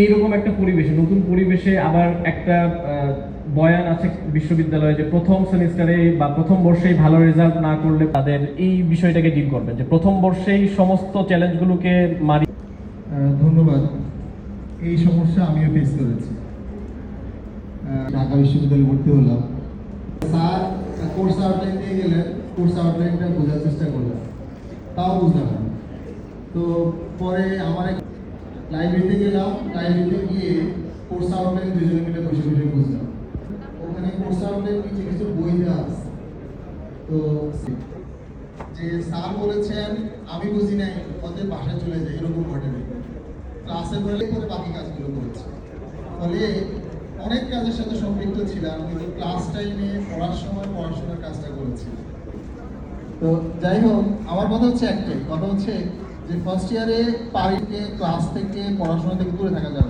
এইরকম একটা পরিবেশে, নতুন পরিবেশে আবার একটা বয়ান আছে বিশ্ববিদ্যালয়ে যে প্রথম সেমিস্টারে বা প্রথম বর্ষেই ভালো রেজাল্ট না করলে তাদের এই বিষয়টাকে ডিল করবেন, যে প্রথম বর্ষেই সমস্ত চ্যালেঞ্জগুলোকে মারি ধন্যবাদ। এই সমস্যা আমিও ফেস করেছি। ঢাকা বিশ্ববিদ্যালয়ে ভর্তি হলাম। স্যার কোর্স আউটলাইন দিয়ে গেলেন। কোর্স আউটলাইনটা বোঝার চেষ্টা করলাম। তাও বুঝলাম তো পরে আমার লাইব্রেরিতে গেলাম, লাইব্রেরিতে গিয়ে কোর্স আউটলাইন দুজনে মিলে বসে বসে বুঝলাম ওখানে কোর্স আউটলাইন নিচে কিছু বই দেওয়া আছে। তো যে স্যার বলেছেন, আমি বুঝি নাই ওদের বাসায় চলে যাই। এরকম ঘটেনি ক্লাসে বলে পরে বাকি কাজগুলো করেছে। ফলে অনেক কাজের সাথে সম্পৃক্ত ছিলাম, কিন্তু ক্লাস টাইমে পড়ার সময় পড়াশোনার কাজটা করেছি। তো যাই হোক, আমার কথা হচ্ছে একটাই, কথা হচ্ছে যে ফার্স্ট ইয়ারে পারিকে ক্লাস থেকে পড়াশোনা থেকে দূরে থাকা যাবে।